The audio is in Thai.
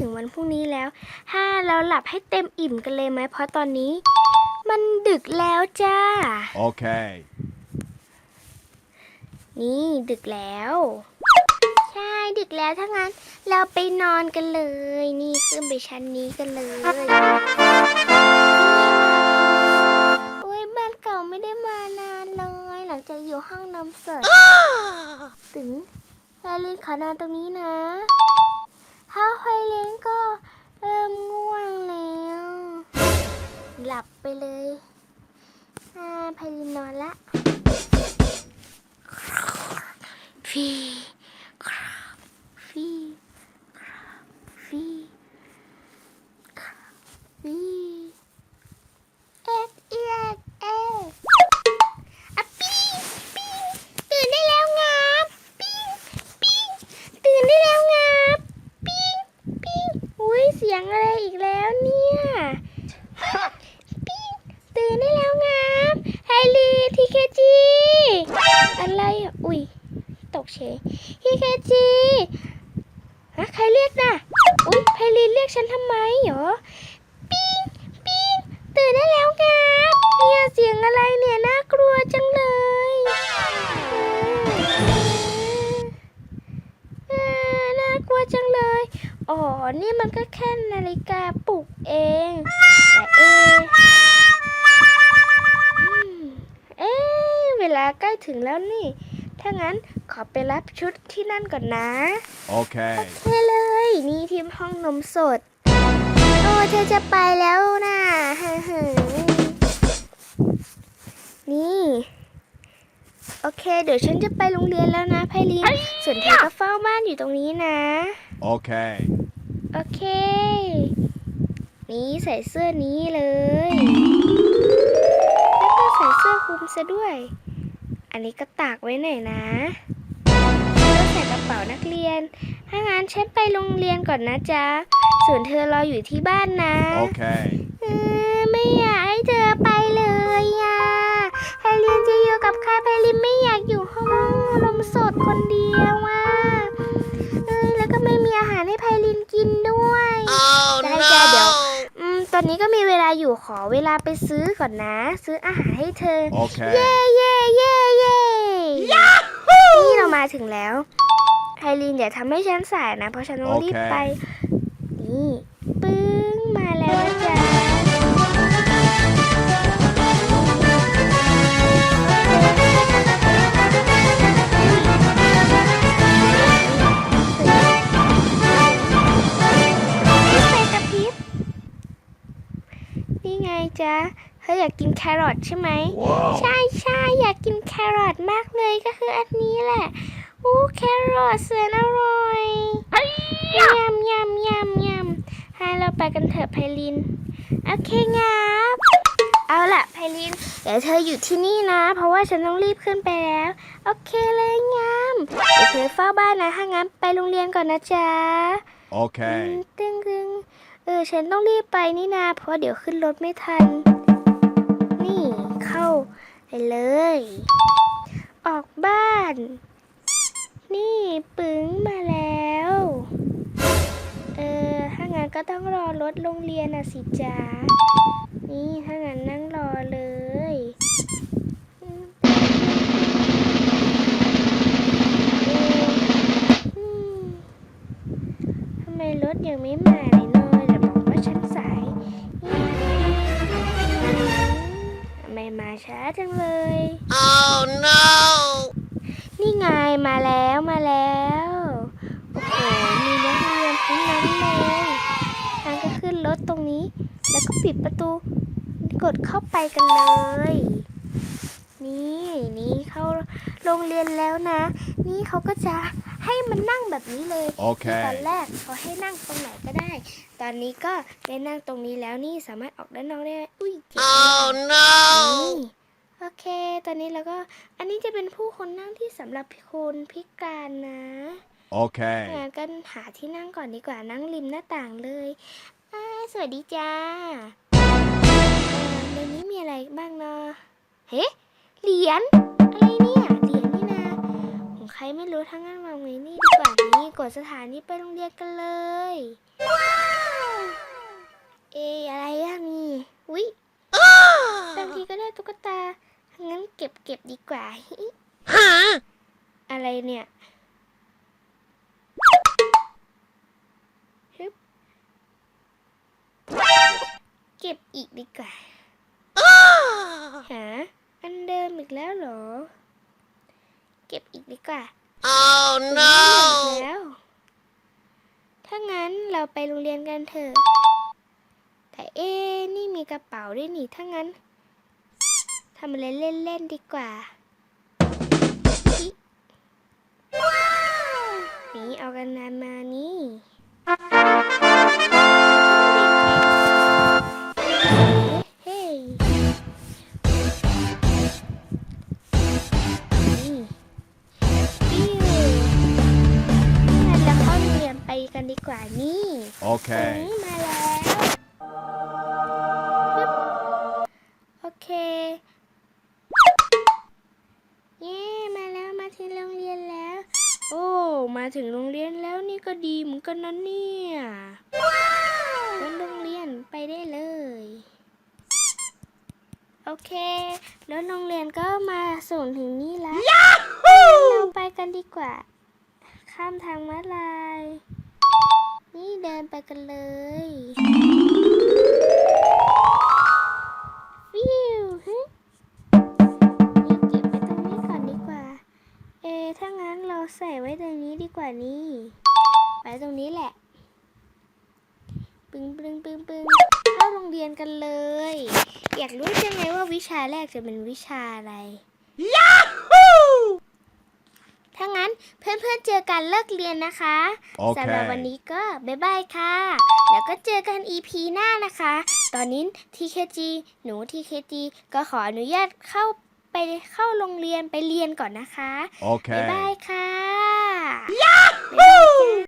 ถึงวันพรุ่งนี้แล้ว ถ้าเราหลับให้เต็มอิ่มกันเลยไหมเพราะตอนนี้ มันดึกแล้วจ้า Okay. นี่ดึกแล้ว ใช่ดึกแล้วถ้างั้นเราไปนอนกันเลย นี่ขึ้นไปชั้นนี้กันเลยโอ้ยบ้านเก่าไม่ได้มานานเลย หลังจากอยู่ห้องนมสดถึงไฮเลนขอนอนตรงนี้นะ ถ้าไฮเลนก็เริ่มง่วงแล้ว หลับไปเลยอ่าไพลินนอนละฟีครับฟีครับฟีครับฟีเอ็ดเอ็ดเอ็ดอะปิ้งปิ้งตื่นได้แล้วงับปิ้งปิ้งตื่นได้แล้วงับปิ้งปิ้งอุ้ ยเสียงอะไรอีกแล้วเนี่ยปิ้งตื่นได้แล้วงับไฮลีทีเคจีอะไรอะอุ้ยตกเฉยพี่เคจีฮะใครเรียกน่ะอุ๊ยไพลินเรียกฉันทำไมเหรอปิ้งปิ้งตื่นได้แล้วครับเนี่ยเสียงอะไรเนี่ยน่ากลัวจังเลย อ๋อ นี่มันก็แค่นาฬิกาปลุกเอง แต่เอะอืมเอ๊ะเวลาใกล้ถึงแล้วนี่ ถ้างั้นขอไปรับชุดที่นั่นก่อนนะ Okay. โอเคเลย นี่ทีมห้องนมสด โอ้เธอจะไปแล้วนะนี่ โอเค เดี๋ยวฉันจะไปโรงเรียนแล้วนะไพลิน ส่วนเธอก็เฝ้าบ้านอยู่ตรงนี้นะ Okay. โอเค นี่ใส่เสื้อนี้เลย แล้วก็ใส่เสื้อคลุมซะด้วย อันนี้ก็ตากไว้หน่อยนะแล้วก็ใส่กระเป๋านักเรียน ถ้างั้นฉันไปโรงเรียนก่อนนะจ๊ะ ส่วนเธอรออยู่ที่บ้านนะ Okay. เออไม่อยากให้เธอไปเลยอะ ซื้อก่อนนะ ซื้ออาหารให้เธอ Okay. เย่เย่เย่เย่นี่เรามาถึงแล้วไพลินอย่าทำให้ฉันสายนะ เพราะฉันต้องรีบโอเคไป นี่ นี่ไงจ๊ะเธออยากกินแครอทใช่ไหม Wow. ใช่ใช่อยากกินแครอทมากเลยก็คืออันนี้แหละอู้แครอทแสนอร่อยยำยำยำยำให้เราไปกันเถอะไพลิน โอเคงับ เอาล่ะไพลิน เดี๋ยวเธออยู่ที่นี่นะ เพราะว่าฉันต้องรีบขึ้นไปแล้ว โอเคเลยงามเดี๋ยวเธอเฝ้าบ้านนะถ้างั้นไปโรงเรียนก่อนนะจ๊ะ Okay. ตึงตึง เออ ฉันต้องรีบไปนี่นา เพราะเดี๋ยวขึ้นรถไม่ทัน นี่เข้าไปเลย ออกบ้าน นี่ปึ้งมาแล้ว เออ ถ้างั้นก็ต้องรอรถโรงเรียนน่ะสิจ้านี่ถ้างั้นนั่งรอเลยเออืมทำไมรถยังไม่มาเลยเนยแทำไมมาช้าจังเลย Oh no! นี่ไงมาแล้วมาแล้ว โอ้โห มีนักเรียนทั้งนั้นเลยทางก็ขึ้นรถตรงนี้ แล้วก็ปิดประตู กดเข้าไปกันเลย นี่นี่เข้าโรงเรียนแล้วนะ นี่เขาก็จะ ให้มันนั่งแบบนี้เลยโอเคตอนแรกเขาให้นั่งตรงไหนก็ได้ ตอนนี้ก็ได้นั่งตรงนี้แล้วนี่สามารถออกด้านนอกได้อุ้ยเจ็บ Oh นี่ no! โอเค ตอนนี้เราก็อันนี้จะเป็นผู้คนนั่งที่สำหรับคนพิการนะ Okay. งั้นก็หาที่นั่งก่อนดีกว่านั่งริมหน้าต่างเลยอ่าสวัสดีจ้าเอ่อในนี้มีอะไรบ้างเนาะเฮ้เหรียญ ทั้งนั้นวางไว้นี่ดีกว่านี่กดสถานีไปโรงเรียนกันเลย เอะอะไรอะนี่อุ๊ยบางทีก็ได้ตุ๊กตางั้นเก็บเก็บดีกว่าอะไรเนี่ยฮึบเก็บอีกดีกว่าหาอันเดิมอีกแล้วเหรอ เก็บอีกดีกว่า Oh ถึง no! แล้ว ถ้างั้นเราไปโรงเรียนกันเถอะ แต่เอ๊ะนี่มีกระเป๋าด้วยนี่ ถ้างั้นทำอะไรเล่น ๆ ดีกว่าอินี่เอากันนานมานี่เนี่ Okay. อืมมาแล้วปึ๊บโอเค เย้ มาแล้วมาถึงโรงเรียนแล้ว โอ้ มาถึงโรงเรียนแล้วนี่ก็ดีเหมือนกันนะเนี่ยรถโรงเรียนไปได้เลย โอเค แล้วโรงเรียนก็มาส่งถึงนี่แล้วเราไปกันดีกว่า ข้ามทางม้าลาย นี่เดินไปกันเลยวิวฮึนี่เก็บไว้ตรงนี้ก่อนดีกว่า เอ ถ้างั้นเราใส่ไว้ตรงนี้ดีกว่านี่ไว้ตรงนี้แหละ ปึ้งปึ้งปึ้งปึ้งเข้าโรงเรียนกันเลย อยากรู้จังไงว่าวิชาแรกจะเป็นวิชาอะไรถ้า เพื่อนๆเจอกันเลิกเรียนนะคะสำหรับวัน Okay. นี้ก็บ๊ายบายค่ะ แล้วก็เจอกัน EP หน้านะคะ ตอนนี้ TKG หนู TKG ก็ขออนุญาตเข้าไปเข้าโรงเรียนไปเรียนก่อนนะคะ บ๊ายบา Okay. ยค่ะ บ๊ายบายจ้า